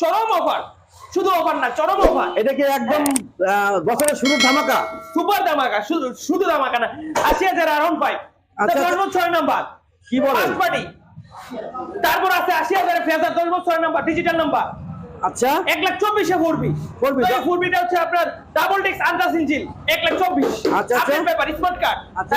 চরম অফার। শুধু অফার না চরম অফার। এটা কি একদম বছরের শুরুর ধামাকা? সুপার ধামাকা শুধু শুধু দামাকা না। আশি হাজার আরন পাই। আচ্ছা, আচ্ছা। ছয় নাম্বার। কি বলেন? পার্টি তারপর আছে আশি হাজার ফেজার দশ বছর ছয় নাম্বার ডিজিটাল নাম্বার আচ্ছা। এক লাখ চব্বিশে ফোরবি। ফোরবি, তো ফোরবিটা হচ্ছে আপনার ডাবল ডিস্ক আন্দাজ ইঞ্জিন এক লাখ চব্বিশ। আচ্ছা, আচ্ছা। আপনার পেপার স্মার্ট কার্ড আচ্ছা।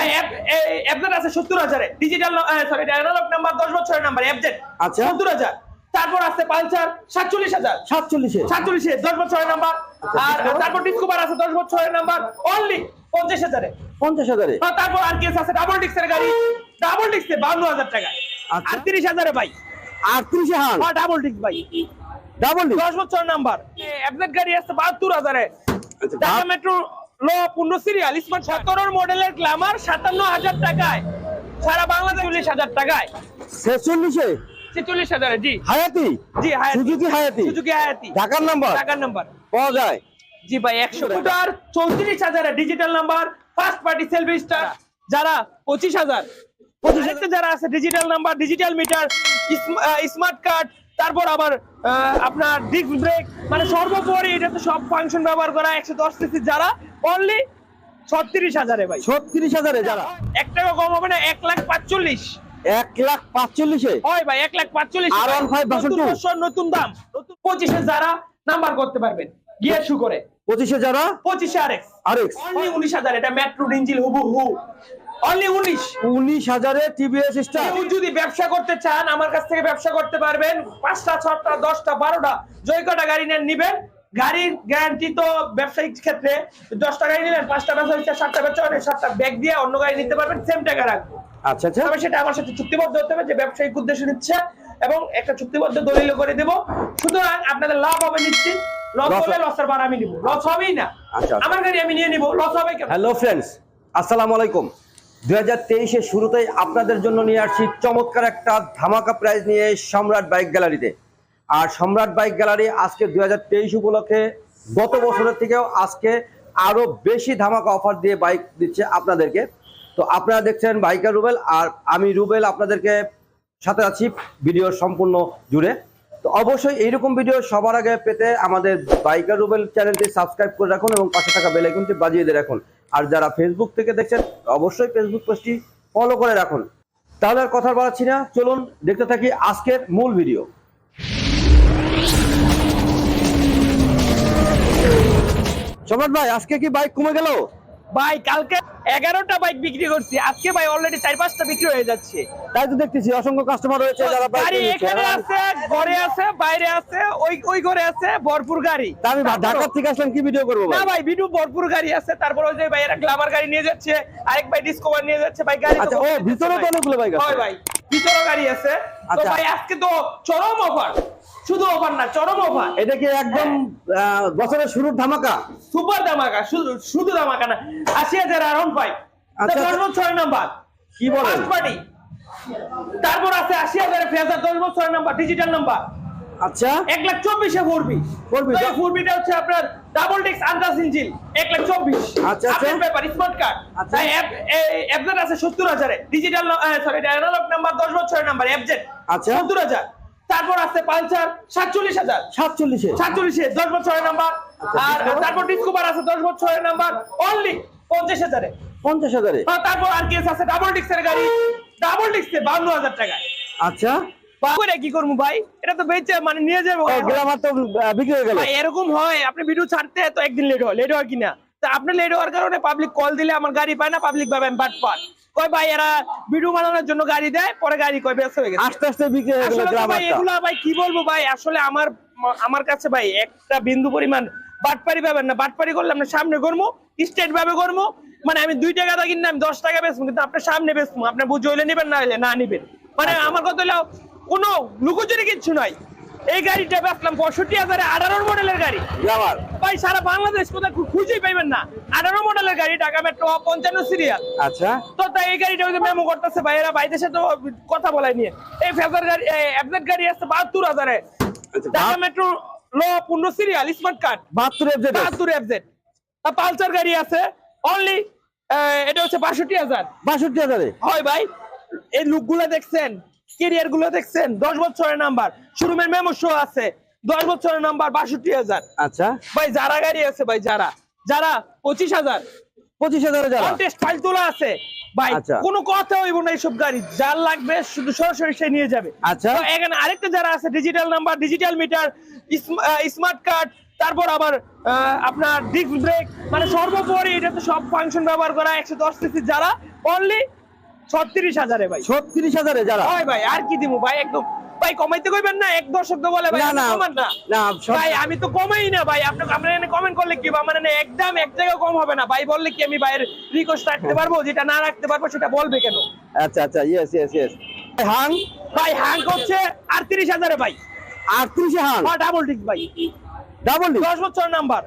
অ্যাপজেট আছে সত্তর হাজারে। ডিজিটাল সরি অ্যানালগ নাম্বার দশ বছরের নাম্বার অ্যাপজেট আচ্ছা। সত্তর হাজার। তারপর আছে পালসার সাতচল্লিশ হাজার। সাতচল্লিশে। সাতচল্লিশে দশ বছরের নাম্বার। আচ্ছা, আর তারপর? ডিসকভার আছে দশ বছরের নাম্বার অনলি পঞ্চাশ হাজারে। পঞ্চাশ হাজারে। আর তারপর আর কেস আছে ডাবল ডিস্কের গাড়ি। ডাবল ডিস্কে বান্ন হাজার টাকা। আচ্ছা। আটত্রিশ হাজারে ভাই আটত্রিশে হান হ্যাঁ ডাবল ডিস্ক ভাই ডাবল দশ বছর নাম্বার। অ্যাপলেট গাড়ি আসছে বাহাত্তর হাজারে। আচ্ছা, ঢাকা মেট্রো ল পনেরো সিরিয়াল স্মার্ট সতেরো মডেলের গ্ল্যামার সাতান্ন হাজার টাকায়। সারা বাংলাদেশ চল্লিশ হাজার টাকায়। ছেচল্লিশে? ছেচল্লিশ হাজারে জি। হায়াতি? জি হায়াতি। সুজুকি হায়াতি? সুজুকি হায়াতি। ঢাকার নাম্বার? টাকার নাম্বার। পাওয়া যায়। জি ভাই একশো ফুটার চৌত্রিশ হাজারে digital number first party self start যারা পঁচিশ হাজার। যারা আছে digital number digital meter smart card তারপর আবার আপনার ডিস্ক ব্রেক মানে সর্বোপরি এটা তো সব ফাংশন ব্যবহার করা একশো দশ সিসি যারা অনলি ছত্রিশ হাজারে ভাই। ছত্রিশ হাজারে যারা। এক টাকা কম হবে না এক লাখ পাঁচচল্লিশ। এক লাখ পাঁচচল্লিশে। হয় ভাই এক লাখ পাঁচচল্লিশ R15 version নতুন নতুন দাম। নতুন পঁচিশে যারা নাম্বার করতে পারবেন গিয়ে শু করে। পঁচিশে যারা? পঁচিশে আর আরেক্স অনলি উনিশ হাজার এটা মেট্রো ইঞ্জিল হুবু হু অনলি উনিশ। উনিশ হাজারে টিভিএস স্টার যদি ব্যবসা করতে চান আমার কাছ থেকে ব্যবসা করতে পারবেন। পাঁচটা ছটা দশটা বারোটা জয় কটা গাড়ি নেন নিবেন। গাড়ির গ্যারান্টি তো ব্যবসায়িক ক্ষেত্রে। দশটা গাড়ি নিলেন পাঁচটা ব্যবসা সাতটা ব্যবসা সাতটা ব্যাগ দিয়ে অন্য গাড়ি নিতে পারবেন সেম টাকা রাখব। আচ্ছা আচ্ছা। তবে সেটা আমার সাথে চুক্তিবদ্ধ হতে হবে যে ব্যবসায়িক উদ্দেশ্য নিচ্ছে এবং একটা চুক্তিবদ্ধ দলিল করে দেব। সুতরাং আপনাদের লাভ হবে নিশ্চিত। লস Loss হলে লসের বার আমি নিব। লস হবেই না। আচ্ছা, আচ্ছা। আমার গাড়ি আমি নিয়ে নিব। লস হবে কেন? হ্যালো ফ্রেন্ডস আসসালামু আলাইকুম। দুই হাজার তেইশের শুরুতেই আপনাদের জন্য নিয়ে আসছি চমৎকার একটা ধামাকা প্রাইজ নিয়ে সম্রাট বাইক গ্যালারিতে আর সম্রাট বাইক গ্যালারি আজকে দুই হাজার তেইশ উপলক্ষে গত বছরের থেকেও আজকে আরও বেশি ধামাকা অফার দিয়ে বাইক দিচ্ছে আপনাদেরকে। তো আপনারা দেখছেন বাইকার রুবেল, আর আমি রুবেল আপনাদেরকে সাথে আছি ভিডিও সম্পূর্ণ জুড়ে। তো অবশ্যই এইরকম ভিডিও সবার আগে পেতে আমাদের বাইকার রুবেল চ্যানেলটি সাবস্ক্রাইব করে রাখুন এবং পাশে থাকা বেল আইকনটি বাজিয়ে দিয়ে রাখুন। আর যারা ফেসবুক থেকে দেখছেন, অবশ্যই ফেসবুক পেজটি ফলো করে রাখুন। তাহলে আর কথা বাড়াচ্ছি না, চলুন দেখতে থাকি আজকের মূল ভিডিও। সম্রাট ভাই, আজকে কি বাইক কমে গেল? ভাই, কালকে এগারোটা বাইক বিক্রি করছি। আজকে ভাই অলরেডি চার পাঁচটা বিক্রি হয়ে যাচ্ছে। তাই তো দেখতেছি অসংখ্য কাস্টমার রয়েছে যারা গাড়ি এখানে আছে ঘরে আছে বাইরে আছে ওই ওই ঘরে আছে ভরপুর গাড়ি। আমি ঢাকা থেকে আসলাম কি ভিডিও করব না ভাই? ভিডিও ভরপুর গাড়ি আছে তারপর ওই যে ভাই এরা গ্লামার গাড়ি নিয়ে যাচ্ছে আরেক ভাই ডিসকভার নিয়ে যাচ্ছে ভাই গাড়ি আচ্ছা ও ভিতরে তো। অনেকগুলো বাইক আছে। হয় ভাই ভিতরে গাড়ি আছে। তো আচ্ছা। ভাই আজকে তো চরম অফার শুধু অফার না চরম অফার এটা কি একদম আহ, বছরের শুরুর ধামাকা? সুপার ধামাকা শুধু শুধু ধামাকা না। আশি হাজার আরন পাই আচ্ছা, আচ্ছা। বছর নাম্বার। কি বলেন? পার্টি তারপর আছে আশি হাজার ফেজার দশ বছর নাম্বার ডিজিটাল নাম্বার। আচ্ছা। এক লাখ চব্বিশে ফোরবি ফোরবি, ফোরবিটা হচ্ছে আপনার ডাবল ডিস্ক আন্দাজ ইঞ্জিন এক লাখ চব্বিশ। আচ্ছা, আচ্ছা। আপনার পেপার স্মার্ট কার্ড আচ্ছা। অ্যাপজেট আছে সত্তর হাজারে। ডিজিটাল সরি অ্যানালগ নাম্বার দশ বছরের নাম্বার অ্যাপজেট আচ্ছা। সত্তর হাজার। তারপর আছে পালসার সাতচল্লিশ হাজার। সাতচল্লিশে? সাতচল্লিশে দশ বছরের নাম্বার আচ্ছা, আর? তারপর ডিসকভার আছে দশ বছরের নাম্বার অনলি পঞ্চাশ হাজারে। পঞ্চাশ হাজারে? আর তারপর আর কেস আছে ডাবল ডিস্কের গাড়ি। ডাবল ডিস্কে বান্ন হাজার টাকায়। আচ্ছা। কি করব ভাই? এটা তো বেচে মানে নিয়ে যাব। তো বিক্রি হয়ে গেল। এরকম হয় আপনি ভিডিও ছাড়তে তো একদিন লেট হয় লেট হয় কিনা? তা আপনি লেট হওয়ার কারণে পাবলিক কল দিলে আমার গাড়ি পায় না পাবলিক ভাবে আমি বাট পাট কয় ভাই এরা ভিডিও বানানোর জন্য গাড়ি দেয় পরে গাড়ি কয় ব্যস্ত হয়ে গেছে। আস্তে আস্তে বিক্রি হয়ে গেল আসলে ভাই এগুলা ভাই কি বলব ভাই? আসলে আমার আমার কাছে ভাই একটা বিন্দু পরিমাণ বাটপারি পাবেন না। বাটপারি করলে আমরা সামনে করব স্টেট ভাবে করব মানে আমি দুই টাকা কিনলে আমি দশ টাকা বেচবো কিন্তু আপনার সামনে বেচবো আপনার বুঝে হইলে নেবেন না হইলে না নিবেন। মানে আচ্ছা। আমার কথা হলো কোনো লুকোচুরি কিচ্ছু নাই। এই গাড়িটা বেচলাম পঁয়ষট্টি হাজারে আঠারো মডেলের গাড়ি। ভাই সারা বাংলাদেশ কোথায় খুঁজেই পাইবেন না। আঠারো মডেলের গাড়ি ঢাকা মেট্রো পঞ্চান্ন সিরিয়াল। আচ্ছা। তো তাই এই গাড়িটা ওই যে মেমো করতেছে ভাইয়েরা ভাইদের সাথে কথা বলাই নিয়ে। এই ফেজার গাড়ি অ্যাপজেট গাড়ি আসছে বাহাত্তর হাজারে। আচ্ছা, ঢাকা মেট্রো ল পনেরো সিরিয়াল স্মার্ট কার্ড বাহাত্তর এফজেড বাহাত্তর অ্যাপজেট পালসার গাড়ি আছে অনলি এটা হচ্ছে বাষট্টি হাজার। বাষট্টি হাজারে। হয় ভাই এই লুকগুলো দেখছেন কেরিয়ারগুলো দেখছেন দশ বছরের নাম্বার শোরুমের মেমো শো আছে দশ বছরের নাম্বার বাষট্টি হাজার। আচ্ছা। ভাই যারা গাড়ি আছে ভাই যারা যারা পঁচিশ হাজার। পঁচিশ হাজারে ফাইল তোলা আছে ভাই আচ্ছা। কোনো কথা হইব না এইসব গাড়ি। যার লাগবে শুধু সরাসরি সে নিয়ে যাবে। আচ্ছা। এখানে আরেকটা যারা আছে digital number digital meter smart card তারপর আবার আপনার ডিস্ক ব্রেক মানে সর্বোপরি এটা তো সব ফাংশন ব্যবহার করা একশো দশ সিসি যারা অনলি ছত্রিশ হাজারে ভাই। ছত্রিশ হাজারে যারা। হয় ভাই আর কি দিব ভাই একদম ভাই কমাইতে কইবেন না এক দর্শক তো বলে ভাই না। কমান ভাই আমি তো কমাই না ভাই আপনি আমরা কমেন্ট করলে কি আমার এখানে একদম এক জায়গায় কম হবে না। ভাই বললে কি আমি ভাইয়ের রিকোয়েস্ট রাখতে পারব? যেটা না রাখতে পারব সেটা বলবে কেন? আচ্ছা আচ্ছা ইয়েস ইয়েস ইয়েস হাং? ভাই হ্যাং করছে আটত্রিশ হাজারে ভাই। আটত্রিশে হাং? ডাবল ঠিক ভাই। ডাবল দশ বছর নাম্বার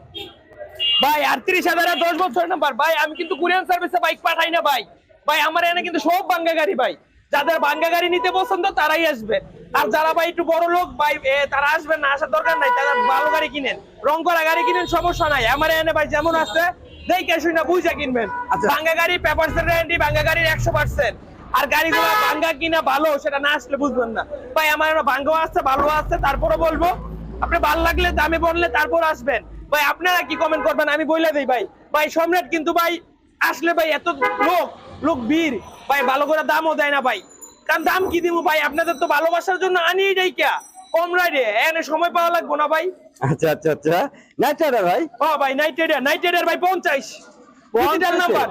ভাই আটত্রিশ হাজারে দশ বছর নাম্বার ভাই আমি কিন্তু কুরিয়ান সার্ভিসে বাইক পাঠাই না ভাই। ভাই আমার এখানে কিন্তু সব বাঙ্গা গাড়ি ভাই। যাদের বাঙ্গা গাড়ি নিতে পছন্দ তারাই আসবে। আর যারা ভাই একটু বড় লোক ভাই তারা আসবেন না আসার দরকার নাই তারা ভালো গাড়ি কিনেন। রং করা গাড়ি কিনেন সমস্যা নাই। আমার এনে ভাই যেমন আছে দেখে শুনে না বুঝে কিনবেন। আচ্ছা। বাঙ্গা গাড়ি পেপারস এর গ্যারান্টি বাঙ্গা গাড়ির একশো পার্সেন্ট আর গাড়িগুলো বাঙ্গা কিনা ভালো সেটা না আসলে বুঝবেন না। ভাই আমার বাঙ্গাও আছে ভালো আছে তারপরে বলব আপনি ভালো লাগলে দামে বললে তারপর আসবেন। ভাই আপনারা কি কমেন্ট করবেন আমি বলে দিই ভাই। ভাই সম্রাট কিন্তু ভাই আসলে ভাই এত লোক লোক ভিড়। ভাই ভালো করে দামও দেয় না ভাই। কারণ দাম কি দিব ভাই? আপনাদের তো ভালোবাসার জন্য আনিয়ে যাই কে? কম রাইডে এনে সময় পাওয়া লাগবো না ভাই। আচ্ছা আচ্ছা আচ্ছা। নাইট রাইডার ভাই? ও ভাই নাইট রাইডার নাইট রাইডার ভাই পঞ্চাশ। 50 নাম্বার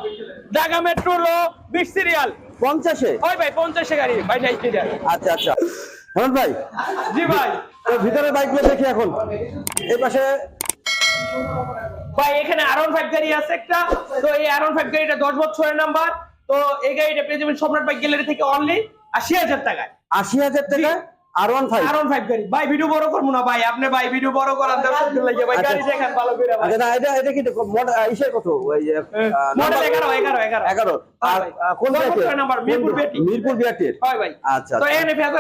ঢাকা মেট্রো লো বিশ সিরিয়াল পঞ্চাশে? ওই ভাই পঞ্চাশে গাড়ি ভাই নাইট রাইডার আচ্ছা আচ্ছা। হেমন্ত ভাই? জি ভাই। তো ভিতরে বাইকগুলো দেখি এখন। এই পাশে? ভাই এখানে আরন ফাইভ গাড়ি আছে একটা। তো এই আরন ফাইভ গাড়িটা দশ বছরের নাম্বার তো এই গাড়িটা পেয়ে যাবেন সম্রাট বাইক গ্যালারি থেকে অনলি আশি হাজার টাকায়। আশি হাজার টাকা আর ওয়ান ফাইভ গাড়ি ভাই ভিডিও বড় করব না ভাই। আপনি ভাই ভিডিও বড় করার লাগে ভাই গাড়ি। দেখান ভালো করে আচ্ছা না এটা এটা কি মড- কত? ওই মডেল নাম্বার- এগারো এগারো এগারো। এগারো। আর কোন নাম্বার মিরপুর বিআরটি মিরপুর বিআরটির হয় ভাই। আচ্ছা, তো আচ্ছা।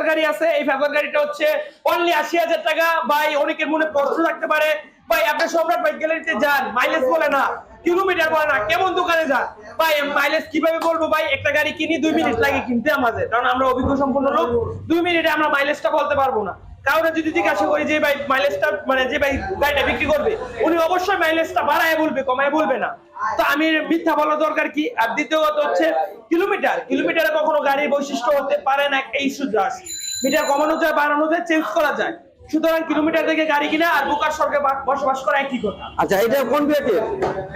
গাড়ি আছে এই গাড়িটা হচ্ছে অনলি আশি হাজার টাকা। ভাই অনেকের মনে প্রশ্ন থাকতে পারে। ভাই আপনি সম্রাট বাইক গ্যালারিতে যান। মাইলেজ বলে না। কিলোমিটার বলে না, কেমন দোকানে যান ভাই মাইলেজ কীভাবে বলব ভাই? একটা গাড়ি কিনি, দুই মিনিট লাগে কিনতে আমাদের। কারণ আমরা অভিজ্ঞ সম্পন্ন লোক, দুই মিনিটে আমরা মাইলেজটা বলতে পারব না। কাউকে যদি জিজ্ঞাসা করি যে ভাই মাইলেজটা মানে যে ভাই গাড়িটা বিক্রি করবে, উনি অবশ্যই মাইলেজটা বাড়ায় বলবে, কমায় বলবে না। তো আমি মিথ্যা বলা দরকার কি? আর দ্বিতীয় কথা হচ্ছে, কিলোমিটার। কিলোমিটারে কখনো গাড়ির বৈশিষ্ট্য হতে পারে না একটা ইস্যু আছে। মিটার কমানো যায়, বাড়ানো যায় চেঞ্জ করা যায়। সুতরাং কিলোমিটার থেকে গাড়ি কিনা আর বুকার স্বর্গে বসবাস করা একই কথা। আচ্ছা এটা কোন বিআরটির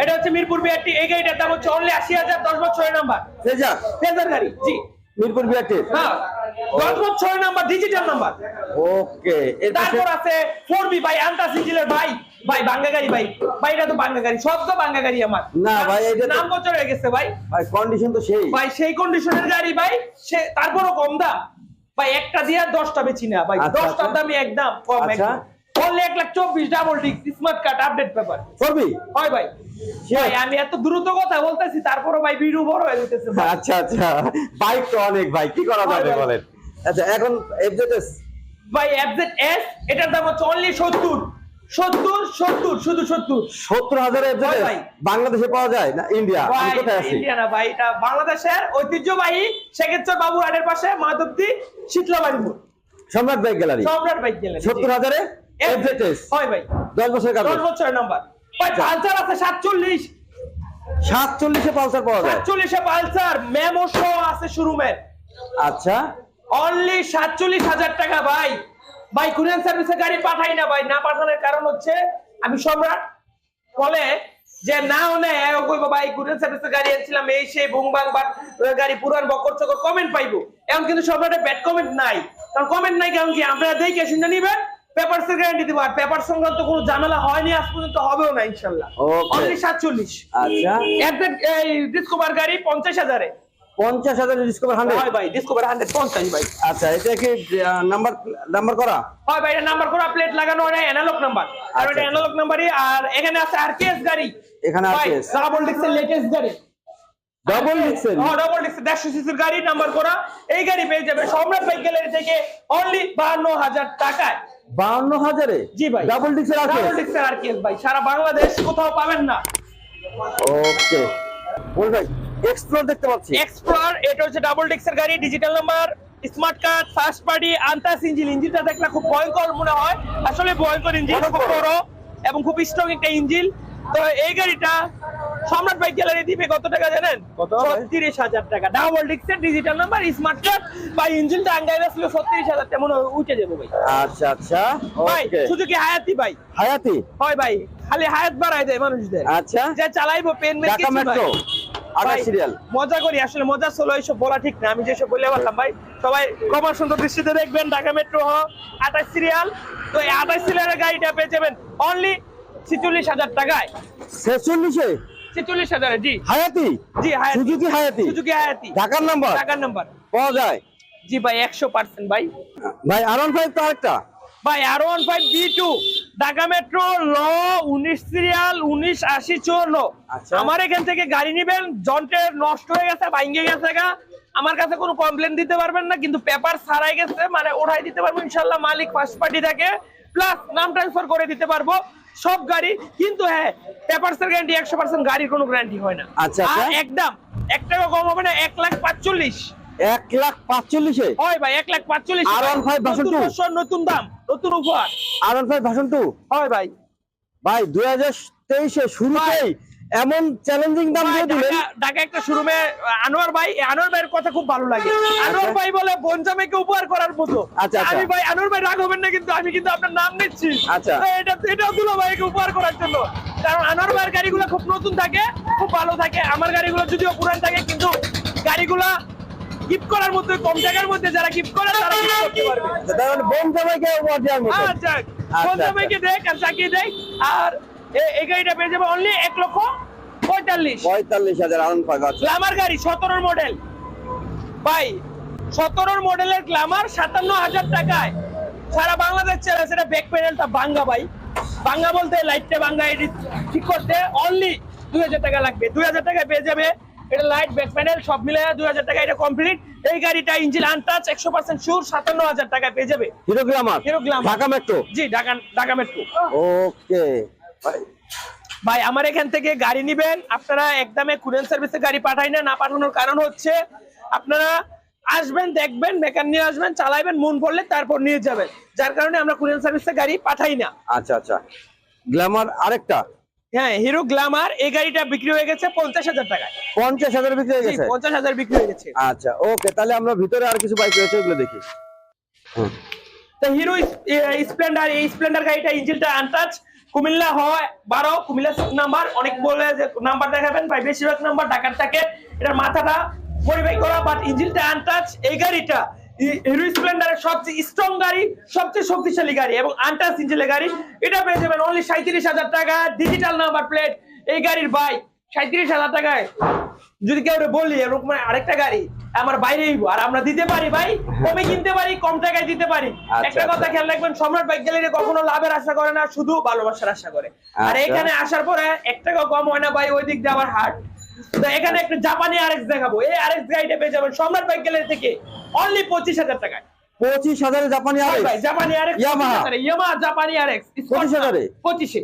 এটা হচ্ছে মিরপুর বিআরটি এই গাড়িটার দাম হচ্ছে অনলি আশি হাজার দশ বছরের নাম্বার ফেজার ফেজার গাড়ি জি। মিরপুর বিআরটির হ্যাঁ। দশ বছরের নাম্বার ডিজিটাল নাম্বার ওকে তারপর আছে ফোর বি ভাই আন্টা সিজিলের ভাই ভাই বাঙ্গা গাড়ি ভাই। ভাই এটা তো বাঙ্গা গাড়ি সব তো বাঙ্গা গাড়ি আমার। না ভাই, এটা নাম বছর হয়ে গেছে ভাই। ভাই কন্ডিশন তো সেই। ভাই সেই কন্ডিশনের গাড়ি ভাই সে তারপরও কম দাম। ভাই একটা দিয়ে দশটা বেচি না ভাই। আচ্ছা, দশটার দামে একদম কম একদম। অনলি এক লাখ চব্বিশ double smart card update paper করবি? হয় ভাই। ভাই আমি এত দ্রুত কথা বলতেছি তারপরও ভাই ভিডিও বড় হয়ে যেতেছে ভাই। আচ্ছা আচ্ছা। বাইক তো অনেক ভাই কি করা যাবে। বলেন? আচ্ছা এখন এফজেডএস ভাই এফজেড এস এটার দাম হচ্ছে অনলি সত্তর। সত্তর সত্তর শুধু সত্তর। সত্তর। বাংলাদেশে পাওয়া যায় না? ইন্ডিয়া ভাই কোথায় আছি? ইন্ডিয়া না ভাই এটা বাংলাদেশের ঐতিহ্যবাহী বাবু পাশে মাধবদী শীতলাবাড়ি মোড়। সম্রাট বাইক গ্যালারি। সম্রাট বাইক সত্তর হাজারে হয় ভাই। দশ বছর দশ বছরের নাম্বার ভাই পালসার আছে সাতচল্লিশ। সাতচল্লিশে পালসার পাওয়া যায়? সাতচল্লিশে পালসার মেমো শো আছে শোরুমের আচ্ছা। অনলি সাতচল্লিশ হাজার টাকা ভাই। ভাই কুরিয়ান সার্ভিসে গাড়ি পাঠাই না ভাই। না পাঠানোর কারণ হচ্ছে আমি সম্রাট। বলে যে না কইবো ভাই কুরিয়ান সার্ভিসে গাড়ি আনছিলাম এই সেই বুং বাং গাড়ি পুরান বকর চকর কমেন্ট পাইবো। এখন কিন্তু সম্রাটে ব্যাড কমেন্ট নাই। কারণ কমেন্ট নাই কারণ কি? আপনারা দেখে শুনে নিবেন পেপারস এর গ্যারান্টি দিব। আর পেপার সংক্রান্ত কোনো ঝামেলা হয়নি আজ পর্যন্ত হবেও না ইনশাল্লাহ. অনলি সাতচল্লিশ। আচ্ছা। এই ডিসকভার গাড়ি পঞ্চাশ হাজারে। পঞ্চাশ হাজার ডিসকভার হান্ড্রেড হয় ভাই ডিসকভার হান্ড্রেড পঞ্চাশ ভাই। আচ্ছা এটা কি নাম্বার নাম্বার করা? হয় ভাই এটা নাম্বার করা প্লেট লাগানো এটা অ্যানালগ নাম্বার আর আচ্ছা, এটা অ্যানালগ নাম্বারই আর এখানে আছে আরকেএস গাড়ি। এখানে RKS ডাবল ডিক্সের লেটেস্ট গাড়ি। ডাবল ডিক্সেল হ্যাঁ ডাবল ডিক্সের দেড়শো সিসির গাড়ি নাম্বার করা। এই গাড়ি পেয়ে যাবে সম্রাট বাইক গ্যালারি থেকে অনলি বাহান্ন হাজার টাকায়। বাউন্ন হাজারে? জি ভাই। ডাবল ডিক্সেল আছে ডাবল ডিক্সের আরকেএস ভাই। সারা বাংলাদেশ কোথাও পাবেন না। ওকে বল ভাই। এক্সপ্লোর দেখতে পাচ্ছি। এক্সপ্লোর এটা হচ্ছে ডাবল ডিক্সের গাড়ি digital number smart card first party untouch engine ইঞ্জিনটা দেখলে খুব ভয়ঙ্কর মনে হয়। আসলে ভয়ঙ্কর ইঞ্জিন খুব বড়। এবং খুব স্ট্রং একটা ইঞ্জিন তো এই গাড়িটা সম্রাট বাইক গ্যালারি দিবে কত টাকা জানেন? ছত্রিশ হাজার টাকা। ডাবল ডিক্সের ডিজিটাল নাম্বার স্মার্ট কার্ড বা ইঞ্জিনটা আঙ্গাই ছিল ছত্রিশ হাজার টাকা মনে হয় উঠে যাব ভাই। আচ্ছা আচ্ছা ভাই শুধু কি হায়াতি ভাই? হায়াতি? হয় ভাই খালি হায়াত বাড়াই দেয় মানুষদের। আচ্ছা। যে চালাইবো পেন মেট্রো মজা করি আসলে মজা ছিল এইসব বলা ঠিক না। আমি যেসব বলে পারলাম ভাই সবাই কমার সুন্দর দৃষ্টিতে দেখবেন ঢাকা মেট্রো আঠাশ সিরিয়াল তো এই আঠাশ সিরিয়ালের গাড়িটা পেয়ে যাবেন অনলি ছিচল্লিশ হাজার টাকায়। ছেচল্লিশে? ছিচল্লিশ হাজারে জি। হায়াতি? জি হায়াতি। সুজুকি হায়াতি? সুজুকি হায়াতি। ঢাকার নাম্বার? নাম্বার। পাওয়া যায়। জি ভাই একশো পার্সেন্ট ভাই। ভাই আরন ফাইভ তো আরেকটা। ভাই আর one five B two Dhaka metro ল উনিশ সিরিয়াল উনিশ আশি চুয়ান্ন। আচ্ছা। আমার এখান থেকে গাড়ি নিবেন যন্ত্রের নষ্ট হয়ে গেছে ভাঙ্গে গেছে গা। আমার কাছে কোনো কমপ্লেন দিতে পারবেন না কিন্তু পেপার ছাড়াই গেছে মানে ওঠাই দিতে পারব ইনশাল্লাহ মালিক ফার্স্ট পার্টি থাকে। প্লাস নাম ট্রান্সফার করে দিতে পারব সব গাড়ি। কিন্তু হ্যাঁ পেপারসের গ্যারান্টি একশো পার্সেন্ট গাড়ির কোনো গ্যারান্টি হয় না। আচ্ছা, আচ্ছা। একদম এক টাকা কম হবে না এক লাখ পাঁচচল্লিশ। এক লাখ পাঁচচল্লিশে। হয় ভাই এক লাখ পাঁচচল্লিশ R15 version নতুন দাম নতুন উপহার। Five version two. হয় ভাই। ভাই দুই হাজার তেইশে শুরুতেই এমন চ্যালেঞ্জিং দাম দিয়ে দিলেন। ঢাকা- একটা শোরুমে আনোয়ার ভাই আনোয়ার ভাইয়ের কথা খুব ভালো লাগে। আনোয়ার ভাই বলে বনজামেকে উপহার করার মতো। আচ্ছা, আচ্ছা। আমি ভাই আনোয়ার ভাই রাগ হবেন না কিন্তু আমি কিন্তু আপনার নাম নিচ্ছি। আচ্ছা। এটা এটাও দুলো ভাইকে উপহার করার জন্য। কারণ আনোয়ার ভাইয়ের গাড়িগুলো খুব নতুন থাকে খুব ভালো থাকে। আমার গাড়িগুলো যদিও পুরান থাকে কিন্তু গাড়িগুলা গিফট করার মতো কম জায়গার মধ্যে যারা গিফট করে তারা gift করতে পারবে। মানে বোন জামাইকে উপহার দেওয়ার মতো। আচ্ছা আচ্ছা। বনজামেকে দেখ আর চাকিয়ে দেখ আর এই গাড়িটা পেয়ে যাবে অনলি এক লক্ষ পঁয়তাল্লিশ। পঁয়তাল্লিশ হাজার আরন ফাইভ আছে গ্লামার গাড়ি সতেরোর মডেল ভাই সতেরোর মডেলের গ্লামার সাতান্ন হাজার টাকায়। সারা বাংলাদেশ চলে সেটা ব্যাক প্যানেলটা বাঙ্গা ভাই। বাঙ্গা বলতে লাইটটা বাঙ্গা এটি ঠিক করতে অনলি দুই হাজার টাকা লাগবে। দুই হাজার টাকায় পেয়ে যাবে এটা লাইট ব্যাক প্যানেল সব মিলে দুই হাজার টাকা এটা কমপ্লিট এই গাড়িটা ইঞ্জিন আনটাচ একশো পার্সেন্ট শিওর সাতান্ন হাজার টাকায় পেয়ে যাবে। Hero Glamour Hero. Dhaka metro জি ঢাকা ঢাকা মেট্রো ওকে ভাই। আমার এখান থেকে গাড়ি নিবেন। আপনারা একদমে কুরিয়ার সার্ভিসে গাড়ি পাঠাই না না পাঠানোর কারণ হচ্ছে আপনারা আসবেন দেখবেন মেকার নিয়ে আসবেন চালাইবেন মন পড়লে তারপর নিয়ে যাবেন। যার কারণে আমরা কুরিয়ার সার্ভিসে গাড়ি পাঠাই না। আচ্ছা আচ্ছা। গ্ল্যামার আরেকটা। হ্যাঁ হিরো গ্লামার এই গাড়িটা বিক্রি হয়ে গেছে পঞ্চাশ হাজার টাকায়। পঞ্চাশ হাজার বিক্রি হয়ে গেছে? পঞ্চাশ হাজার বিক্রি হয়ে গেছে। আচ্ছা ওকে তাহলে আমরা ভিতরে আর কিছু বাইক রয়েছে ওগুলো দেখি। তো হিরো স্প্লেন্ডার এই স্প্লেন্ডার গাড়িটা ইঞ্জিনটা আনটাচ কুমিল্লা হয় বারো কুমিল্লা নাম্বার অনেক বলে যে নাম্বার দেখাবেন ভাই বেশিরভাগ নাম্বার ঢাকার থাকে। এটার মাথাটা মডিফাই করা বাট ইঞ্জিনটা আনটাচ এই গাড়িটা হিরো স্প্লেন্ডারের সবচেয়ে স্ট্রং গাড়ি সবচেয়ে শক্তিশালী গাড়ি এবং ইঞ্জিনের গাড়ি। এটা পেয়ে যাবেন অনলি সাঁত্রিশ হাজার টাকা ডিজিটাল নাম্বার প্লেট এই গাড়ির বাইক সাঁত্রিশ হাজার টাকায়। যদি কেউ বলি এরকম আরেকটা গাড়ি আমার বাইরে আর আমরা দিতে পারি ভাই কমে কিনতে পারি কম টাকায় দিতে পারি। আচ্ছা, একটা কথা আচ্ছা। খেয়াল রাখবেন সম্রাট বাইক গ্যালারি কখনো লাভের আশা করে না শুধু ভালোবাসার আশা করে। আর আচ্ছা। এখানে আসার পরে এক টাকা কম হয় না ভাই ওই দিক দিয়ে আবার হাট। তো এখানে একটা জাপানি আরএক্স দেখাবো। এই আরএক্স গাড়িটা পেয়ে যাবেন সম্রাট বাইক গ্যালারি থেকে অনলি পঁচিশ হাজার টাকায়। পঁচিশ হাজারে জাপানি আরে ভাই জাপানি Yamaha। ইয়ামাহা জাপানি আরএক্স পঁচিশ হাজারে? পঁচিশে।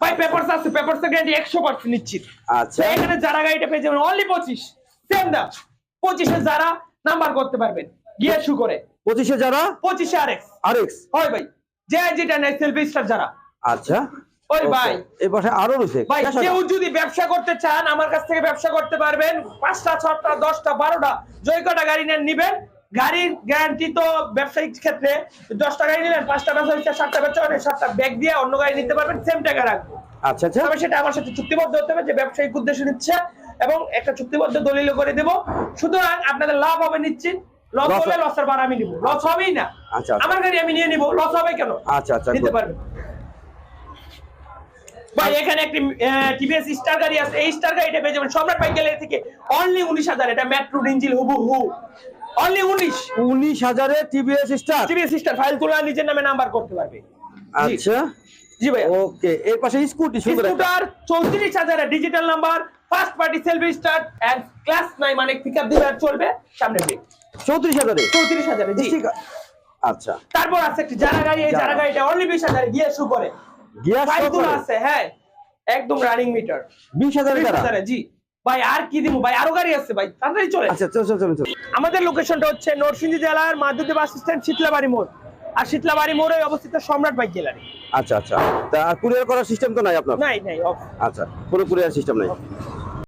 ভাই পেপারস আছে পেপারস গ্যারান্টি একশো পার্সেন্ট নিশ্চিত আচ্ছা। এখানে যারা গাড়িটা পেয়ে যাবেন অনলি পঁচিশ। সেম দাম। পঁচিশে যারা নাম্বার করতে পারবেন গিয়ে শু করে। পঁচিশে যারা? পঁচিশে আরএক্স আরেক্স হয় ভাই যে যেটা নেয় সেলফি স্টার যারা। আচ্ছা। ওই ভাই। এই পাশে আরও রয়েছে। ভাই কেউ যদি ব্যবসা করতে চান আমার কাছ থেকে ব্যবসা করতে পারবেন। পাঁচটা ছটা দশটা বারোটা জয় কটা গাড়ি নেন নিবেন। গাড়ির গ্যারান্টি তো ব্যবসায়িক ক্ষেত্রে দশটা গাড়ি নিলেন পাঁচটা ব্যবসা হচ্ছে সাতটা ব্যবসা হলে সাতটা ব্যাগ দিয়ে অন্য গাড়ি নিতে পারবেন সেম টাকা রাখব আচ্ছা আচ্ছা। তবে সেটা আমার সাথে চুক্তিবদ্ধ হতে হবে যে ব্যবসায়িক উদ্দেশ্য নিচ্ছে এবং একটা চুক্তিবদ্ধ দলিল করে দেব। সুতরাং আপনাদের লাভ হবে নিশ্চিত। লস হলে হবে। লসের বার আমি নিব। লস হবেই না। আচ্ছা, আচ্ছা। আমার গাড়ি আমি নিয়ে নিব। লস হবে কেন? আচ্ছা আচ্ছা নিতে পারবেন। ভাই এখানে একটি টিভিএস স্টার গাড়ি আছে। এই স্টার গাড়িটা পেয়ে যাবেন সম্রাট বাইক গ্যালারি থেকে অনলি উনিশ হাজার। এটা মেট্রো ইঞ্জিন হুবু হু অনলি উনিশ। উনিশ হাজারে TVS Star TVS Star file তুলে নিজের নামে নাম্বার করতে পারবে। আচ্ছা। জি ভাই ওকে এর পাশে স্কুটি স্কুটার চৌত্রিশ হাজার digital number first party self start and clutch নাই মানে পিকআপ আর চলবে সামনে ব্রেক চৌত্রিশ হাজারে? চৌত্রিশ হাজারে জি। ঠিক আছে। আচ্ছা। তারপর আছে একটি যারা গাড়ি এই যারা যারা। গাড়িটা অনলি বিশ হাজারে গিয়ে শু করে। গিয়ার সহ আছে হ্যাঁ। একদম রানিং মিটার বিশ হাজারে বিশ যারা হাজারে জি। ভাই আর কি দিব? ভাই আরও গাড়ি আছে ভাই তাড়াতাড়ি চলে। আচ্ছা চল চল চল চল। আমাদের লোকেশনটা হচ্ছে নরসিংদী জেলার মাধুদী বাস স্ট্যান্ড শীতলাবাড়ি মোড়। আর শীতলাবাড়ি মোড়ে অবস্থিত সম্রাট বাইক গ্যালারি। আচ্ছা আচ্ছা। তা কুরিয়ার করার সিস্টেম তো নাই আপনার? নাই নাই আচ্ছা কোনো কুরিয়ার সিস্টেম নাই।